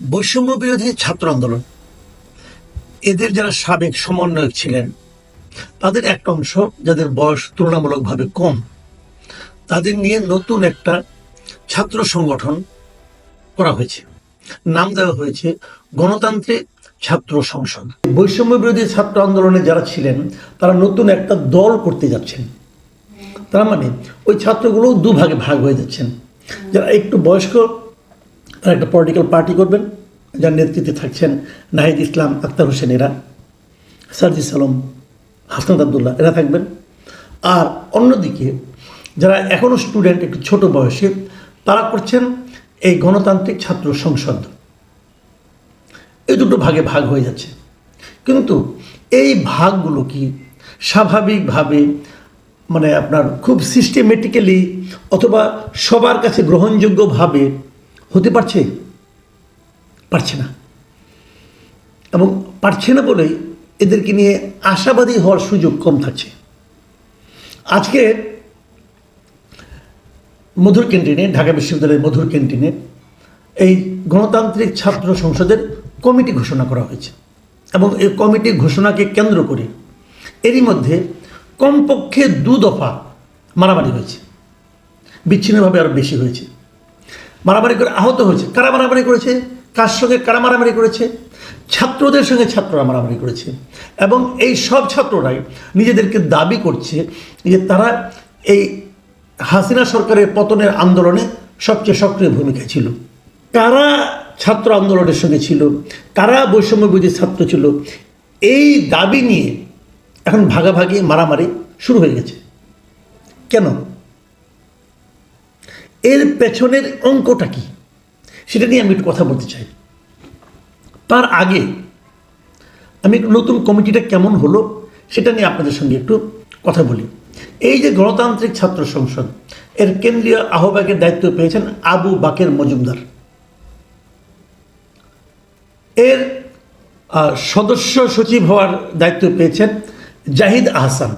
বৈষম্য বিরোধী ছাত্র আন্দোলন। এদের যারা সাবেক সমন্বয়ক ছিলেন, তাদের একটা অংশ যাদের বয়স তুলনামূলকভাবে কম, তাদের নিয়ে নতুন একটা ছাত্র সংগঠন করা হয়েছে। নাম দেওয়া হয়েছে গণতান্ত্রিক ছাত্র সংসদ। বৈষম্য বিরোধী ছাত্র আন্দোলনে যারা ছিলেন, তারা নতুন একটা দল করতে যাচ্ছেন। তার মানে ওই ছাত্রগুলো দুভাগে ভাগ হয়ে যাচ্ছেন। যারা একটু বয়স্ক তারা একটা পলিটিক্যাল পার্টি করবেন, যার নেতৃত্বে থাকছেন নাহিদ ইসলাম, আক্তার হোসেন এরা সার্জিস আলম হাসনাত আবদুল্লাহ, এরা থাকবেন। আর অন্যদিকে যারা এখনও স্টুডেন্ট একটু ছোট বয়সে, তারা করছেন এই গণতান্ত্রিক ছাত্র সংসদ। এই দুটো ভাগে ভাগ হয়ে যাচ্ছে। কিন্তু এই ভাগগুলো কি স্বাভাবিকভাবে মানে আপনার খুব সিস্টেমেটিক্যালি অথবা সবার কাছে গ্রহণযোগ্যভাবে হতে পারছে? পারছে না। এবং পারছে না বলেই এদেরকে নিয়ে আশাবাদী হওয়ার সুযোগ কম থাকছে। আজকে মধুর ক্যান্টিনে, ঢাকা বিশ্ববিদ্যালয়ের মধুর ক্যান্টিনে এই গণতান্ত্রিক ছাত্র সংসদের কমিটি ঘোষণা করা হয়েছে। এবং এই কমিটি ঘোষণাকে কেন্দ্র করে এরই মধ্যে কমপক্ষে দু দফা মারামারি হয়েছে। বিচ্ছিন্নভাবে আরও বেশি হয়েছে। মারামারি করে আহত হয়েছে। কারা মারামারি করেছে? কার সঙ্গে কারা মারামারি করেছে? ছাত্রদের সঙ্গে ছাত্ররা মারামারি করেছে। এবং এই সব ছাত্ররাই নিজেদেরকে দাবি করছে যে তারা এই হাসিনা সরকারের পতনের আন্দোলনে সবচেয়ে সক্রিয় ভূমিকা ছিল। কারা ছাত্র আন্দোলনের সঙ্গে ছিল? কারা বৈষম্য বিরোধী ছাত্র ছিল? এই দাবি নিয়ে এখন ভাগাভাগি, মারামারি শুরু হয়ে গেছে। কেন? এর পেছনের অঙ্কটা কি? সেটা নিয়ে আমি একটু কথা বলতে চাই। তার আগে, আমি নতুন কমিটিটা কেমন হলো সেটা নিয়ে আপনাদের সঙ্গে একটু কথা বলি। এই যে গণতান্ত্রিক ছাত্র সংসদ, এর কেন্দ্রীয় আহ্বায়কের দায়িত্ব পেয়েছেন আবু বাকের মজুমদার। এর সদস্য সচিব হওয়ার দায়িত্ব পেয়েছেন জাহিদ আহসান।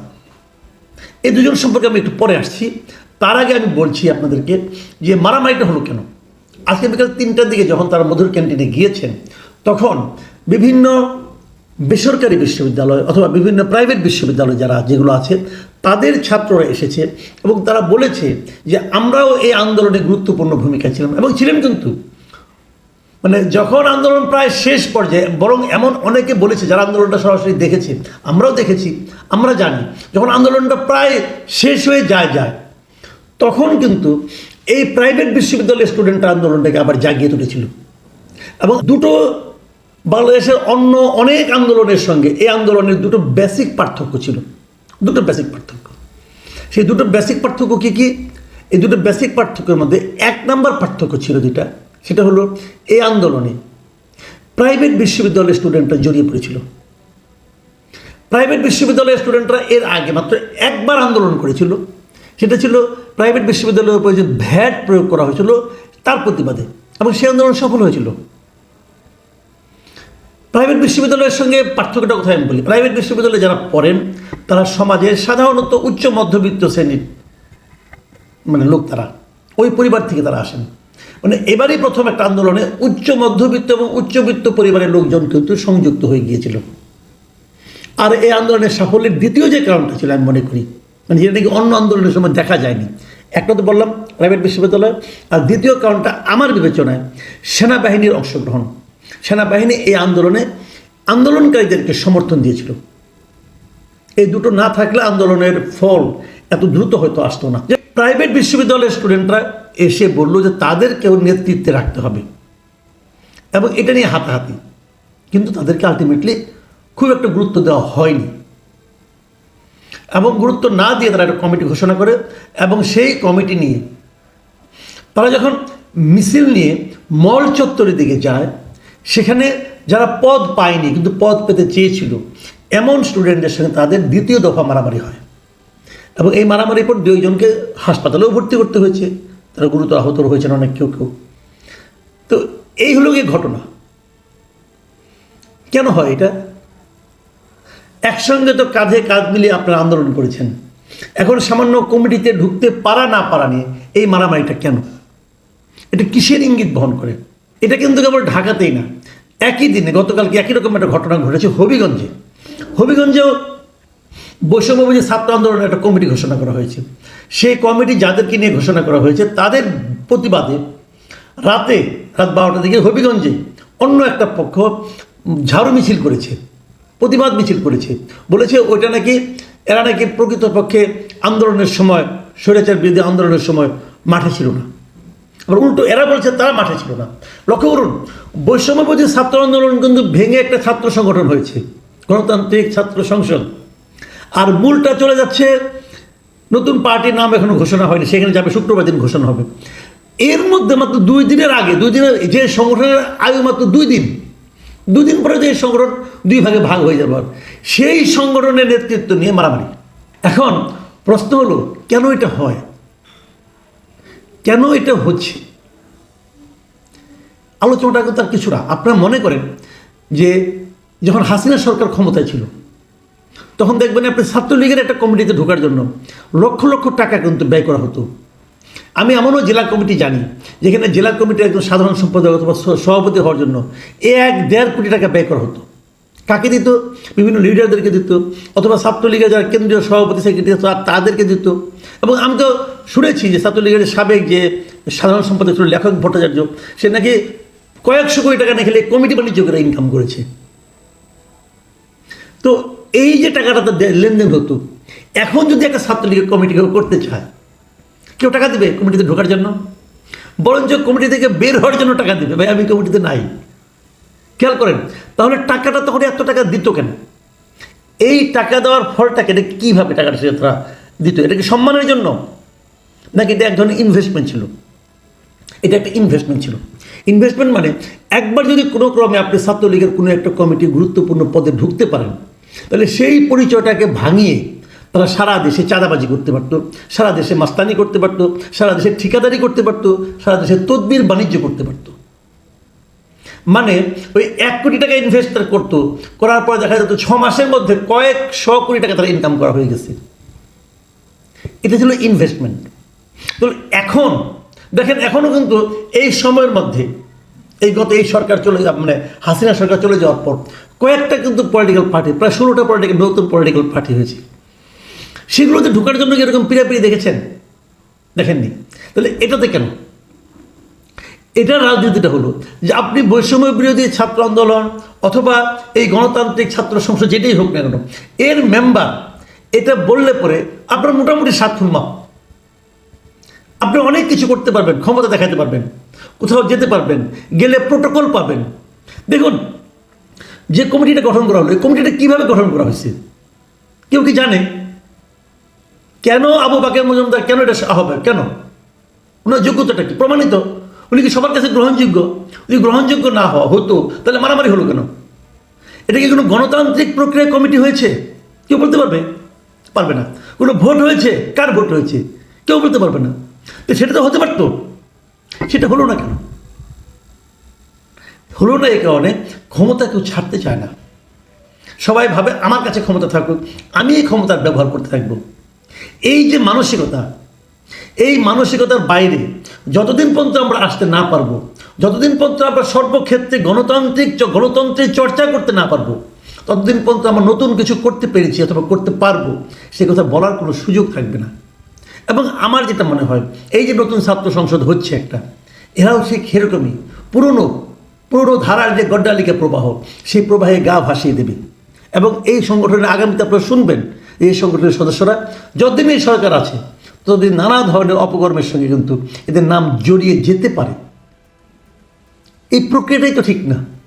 এই দুজন সম্পর্কে আমি একটু পরে আসছি। তার আগে আমি বলছি আপনাদেরকে যে মারামারিটা হলো কেন? আজকে বিকাল তিনটার দিকে যখন তারা মধুর ক্যান্টিনে গিয়েছেন, তখন বিভিন্ন বেসরকারি বিশ্ববিদ্যালয় অথবা বিভিন্ন প্রাইভেট বিশ্ববিদ্যালয় যারা যেগুলো আছে, তাদের ছাত্ররা এসেছে এবং তারা বলেছে যে আমরাও এই আন্দোলনে গুরুত্বপূর্ণ ভূমিকা ছিলাম এবং ছিলেন কিন্তু। মানে যখন আন্দোলন প্রায় শেষ পর্যায়ে, বরং এমন অনেকে বলেছে যারা আন্দোলনটা সরাসরি দেখেছে, আমরাও দেখেছি, আমরা জানি, যখন আন্দোলনটা প্রায় শেষ হয়ে যায় যায় তখন কিন্তু এই প্রাইভেট বিশ্ববিদ্যালয়ের স্টুডেন্ট আন্দোলনটাকে আবার জাগিয়ে তুলেছিল। এবং দুটো বাংলাদেশের অন্য অনেক আন্দোলনের সঙ্গে এই আন্দোলনের দুটো বেসিক পার্থক্য ছিল। দুটো বেসিক পার্থক্য। সেই দুটো বেসিক পার্থক্য কী কী? এই দুটো বেসিক পার্থক্যের মধ্যে এক নাম্বার পার্থক্য ছিল যেটা, সেটা হলো এই আন্দোলনে প্রাইভেট বিশ্ববিদ্যালয়ের স্টুডেন্টরা জড়িয়ে পড়েছিল। প্রাইভেট বিশ্ববিদ্যালয়ের স্টুডেন্টরা এর আগে মাত্র একবার আন্দোলন করেছিল। সেটা ছিল প্রাইভেট বিশ্ববিদ্যালয়ের উপরে যে ভ্যাট প্রয়োগ করা হয়েছিল, তার প্রতিবাদে। এবং সেই আন্দোলন সফল হয়েছিল। প্রাইভেট বিশ্ববিদ্যালয়ের সঙ্গে পার্থক্যটা কোথায় আমি বলি? প্রাইভেট বিশ্ববিদ্যালয়ে যারা পড়েন, তারা সমাজের সাধারণত উচ্চ মধ্যবিত্ত শ্রেণির মানে লোক তারা। ওই পরিবার থেকে তারা আসেন। মানে এবারই প্রথম একটা আন্দোলনে উচ্চ মধ্যবিত্ত এবং উচ্চবিত্ত পরিবারের লোকজন কিন্তু সংযুক্ত হয়ে গিয়েছিল। আর এই আন্দোলনের সাফল্যের দ্বিতীয় যে কারণটা ছিল আমি মনে করি মানে যেটা নাকি অন্য আন্দোলনের সময় দেখা যায়নি। একটা তো বললাম প্রাইভেট বিশ্ববিদ্যালয়। আর দ্বিতীয় কারণটা আমার বিবেচনায়, সেনাবাহিনীর অংশগ্রহণ। সেনাবাহিনী এই আন্দোলনে আন্দোলনকারীদেরকে সমর্থন দিয়েছিল। এই দুটো না থাকলে আন্দোলনের ফল এত দ্রুত হয়তো আসতো না। যে প্রাইভেট বিশ্ববিদ্যালয়ের স্টুডেন্টরা এসে বলল যে তাদেরকেও নেতৃত্বে রাখতে হবে। এবং এটা নিয়ে হাতাহাতি। কিন্তু তাদেরকে আলটিমেটলি খুব একটা গুরুত্ব দেওয়া হয়নি। এবং গুরুত্ব না দিয়ে তারা একটা কমিটি ঘোষণা করে এবং সেই কমিটি নিয়ে তারা যখন মিছিল নিয়ে মল চত্বরের দিকে যায়, সেখানে যারা পদ পায়নি, কিন্তু পদ পেতে চেয়েছিল, এমন স্টুডেন্টদের সঙ্গে তাদের দ্বিতীয় দফা মারামারি হয়। এবং এই মারামারির পর দুইজনকে হাসপাতালেও ভর্তি করতে হয়েছে। তারা গুরুতর আহত হয়েছেন অনেক কেউ কেউ। তো এই হলো গিয়ে ঘটনা। কেন হয় এটা? একসঙ্গে তো কাঁধে কাঁধ মিলিয়ে আপনারা আন্দোলন করেছেন। এখন সামান্য কমিটিতে ঢুকতে পারা না পারা নিয়ে এই মারামারিটা কেন? এটা কিসের ইঙ্গিত বহন করে? এটা কিন্তু কেবল ঢাকাতেই না, একই দিনে, গতকালকে একই রকম একটা ঘটনা ঘটেছে হবিগঞ্জে। হবিগঞ্জেও বৈষম্যবুঝি ছাত্র আন্দোলনের একটা কমিটি ঘোষণা করা হয়েছে। সেই কমিটি যাদেরকে নিয়ে ঘোষণা করা হয়েছে, তাদের প্রতিবাদে রাতে, রাত বারোটার দিকে হবিগঞ্জে অন্য একটা পক্ষ ঝাড়ু মিছিল করেছে। প্রতিবাদ মিছিল করেছে। বলেছে ওইটা নাকি, এরা নাকি প্রকৃতপক্ষে আন্দোলনের সময়, স্বৈরাচার বিরোধী আন্দোলনের সময় মাঠে ছিল না। আবার উল্টো, এরা বলছে তারা মাঠে ছিল না। লক্ষ্য করুন, বৈষম্যবোধী ছাত্র আন্দোলন কিন্তু ভেঙে একটা ছাত্র সংগঠন হয়েছে, গণতান্ত্রিক ছাত্র সংসদ। আর মূলটা চলে যাচ্ছে, নতুন পার্টির নাম এখনও ঘোষণা হয়নি, সেখানে যাবে শুক্রবার দিন ঘোষণা হবে। এর মধ্যে মাত্র দুই দিনের আগে, দুই দিনের যে সংগঠনের আয়ু মাত্র দুই দিন দুই দিন পরে এই সংগঠন দুই ভাগে ভাগ হয়ে যাবার সেই সংগঠনের নেতৃত্ব নিয়ে মারামারি। এখন প্রশ্ন হলো, কেন এটা হয়? কেন এটা হচ্ছে? আলোচনাটা তার কিছু না আপনারা মনে করেন যে যখন হাসিনা সরকার ক্ষমতায় ছিল, তখন দেখবেন আপনি ছাত্রলীগের একটা কমিটিতে ঢোকার জন্য লক্ষ লক্ষ টাকা কিন্তু ব্যয় করা হতো। আমি এমনও জেলা কমিটি জানি, যেখানে জেলা কমিটির একজন সাধারণ সম্পাদক অথবা সভাপতি হওয়ার জন্য এক দেড় কোটি টাকা ব্যয় করা হতো। কাকে দিত? বিভিন্ন লিডারদেরকে দিত, অথবা ছাত্রলীগের যারা কেন্দ্রীয় সভাপতি, সেক্রেটারি তাদেরকে দিত। এবং আমি তো শুনেছি যে ছাত্রলীগের সাবেক যে সাধারণ সম্পাদক ছিল লেখক ভট্টাচার্য, সে নাকি কয়েকশো কোটি টাকা না খেলে কমিটি বাণিজ্য করে ইনকাম করেছে। তো এই যে টাকাটা তো লেনদেন হতো, এখন যদি একটা ছাত্রলীগের কমিটি করতে চায় কেউ টাকা দেবে কমিটিতে ঢোকার জন্য? বরঞ্চ কমিটি থেকে বের হওয়ার জন্য টাকা দেবে। ভাই, আমি কমিটিতে নাই। খেয়াল করেন, তাহলে টাকাটা তখন এত টাকা দিত কেন? এই টাকা দেওয়ার ফলটাকে এটা কীভাবে টাকাটা সে তারা দিত? এটা কি সম্মানের জন্য? নাকি এটা এক ধরনের ইনভেস্টমেন্ট ছিল? এটা একটা ইনভেস্টমেন্ট ছিল। ইনভেস্টমেন্ট মানে একবার যদি কোনো ক্রমে আপনি ছাত্রলীগের কোনো একটা কমিটি গুরুত্বপূর্ণ পদে ঢুকতে পারেন, তাহলে সেই পরিচয়টাকে ভাঙিয়ে তারা সারা দেশে চাঁদাবাজি করতে পারতো, সারা দেশে মাস্তানি করতে পারতো, সারা দেশে ঠিকাদারি করতে পারতো, সারা দেশে তদবির বাণিজ্য করতে পারতো। মানে ওই এক কোটি টাকা ইনভেস্ট তারা করতো, করার পর দেখা যেত ছ মাসের মধ্যে কয়েক শ কোটি টাকা তারা ইনকাম করা হয়ে গেছে। এটা ছিল ইনভেস্টমেন্ট তো এখন, দেখেন এখনও কিন্তু এই সময়ের মধ্যে, এই গত এই সরকার চলে যাওয়া মানে হাসিনা সরকার চলে যাওয়ার পর কয়েকটা কিন্তু পলিটিক্যাল পার্টি প্রায় ষোলোটা পলিটিক্যাল নতুন পলিটিক্যাল পার্টি হয়েছে। সেগুলোতে ঢোকার জন্য কি এরকম পিড়াপিড়ি দেখেছেন? দেখেননি। তাহলে এটাতে কেন? এটার রাজনীতিটা হলো যে আপনি বৈষম্য বিরোধী ছাত্র আন্দোলন অথবা এই গণতান্ত্রিক ছাত্র সংসদ যেটাই হোক না কেন, এর মেম্বার এটা বললে পরে আপনার মোটামুটি স্বার্থুর মাপ আপনি অনেক কিছু করতে পারবেন, ক্ষমতা দেখাতে পারবেন, কোথাও যেতে পারবেন, গেলে প্রোটোকল পাবেন। দেখুন, যে কমিটিটা গঠন করা হলো, এই কমিটিটা কীভাবে গঠন করা হয়েছে? কেউ কি জানে? কেন আবু বাকের মজুমদার, কেন এটা হবে? কেন? ওনার যোগ্যতাটা কি? প্রমাণিত? উনি কি সবার কাছে গ্রহণযোগ্য? যদি গ্রহণযোগ্য না হওয়া হতো, তাহলে মারামারি হলো কেন? এটা কি কোনো গণতান্ত্রিক প্রক্রিয়া কমিটি হয়েছে? কেউ বলতে পারবে? পারবে না। কোনো ভোট হয়েছে? কার ভোট হয়েছে? কেউ বলতে পারবে না। তো সেটা তো হতে পারতো। সেটা হলো না কেন? হলো না এই কারণে ক্ষমতা কেউ ছাড়তে চায় না। সবাই ভাবে, আমার কাছে ক্ষমতা থাকুক, আমি এই ক্ষমতার ব্যবহার করতে থাকব। এই যে মানসিকতা, এই মানসিকতার বাইরে যতদিন পর্যন্ত আমরা আসতে না পারব, যতদিন পর্যন্ত আমরা সর্বক্ষেত্রে গণতান্ত্রিক গণতন্ত্রের চর্চা করতে না পারব, ততদিন পর্যন্ত আমরা নতুন কিছু করতে পেরেছি অথবা করতে পারব, সে কথা বলার কোনো সুযোগ থাকবে না। এবং আমার যেটা মনে হয়, এই যে নতুন ছাত্র সংসদ হচ্ছে একটা, এরাও সেই সেরকমই, পুরনো পুরনো ধারার যে গড্ডালিকা প্রবাহ, সেই প্রবাহে গা ভাসিয়ে দেবে। এবং এই সংগঠনের আগামীতে আপনারা শুনবেন এই সংগঠনের সদস্যরা, যতদিন এই সরকার আছে, ততদিন নানা ধরনের অপকর্মের সঙ্গে কিন্তু এদের নাম জড়িয়ে যেতে পারে। এই প্রক্রিয়াটাই তো ঠিক না।